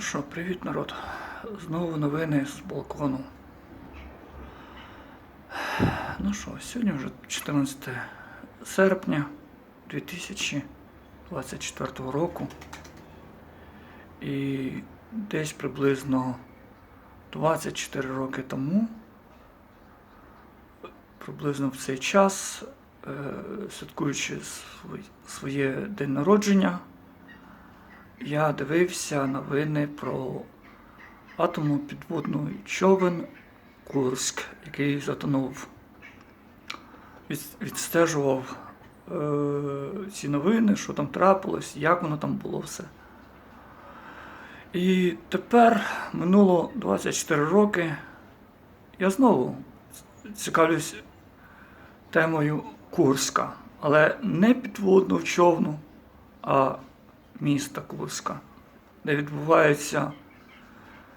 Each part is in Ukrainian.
Ну що, привіт, народ. Знову новини з балкону. Ну що, сьогодні вже 14 серпня 2024 року. І десь приблизно 24 роки тому, приблизно в цей час, е, святкуючи своє день народження, я дивився новини про атомну підводну човен Курськ, який затонув. Від- Відстежував е, ці новини, що там трапилось, як воно там було все. І тепер минуло 24 роки. Я знову цікавлюсь темою Курська, але не підводного човну, а міста Курська, де відбуваються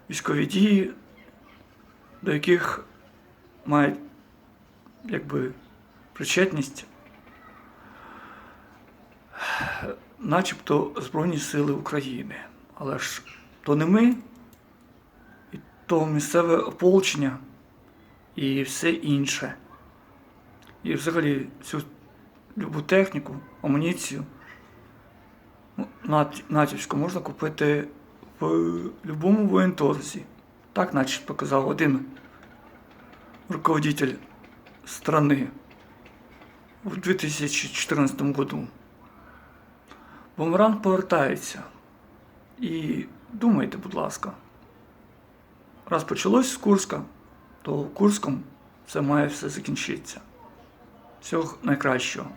військові дії, до яких мають якби причетність, начебто Збройні Сили України. Але ж то не ми, і то місцеве ополчення і все інше. І взагалі цю любу техніку, амуніцію натівську можна купити в будь-якому воєнторзі. Так, наче показав один руководитель страны в 2014 году. Бумеранг повертається. І думайте, будь ласка, раз почалось з Курська, то Курском це має все закінчитися. Всього найкращого.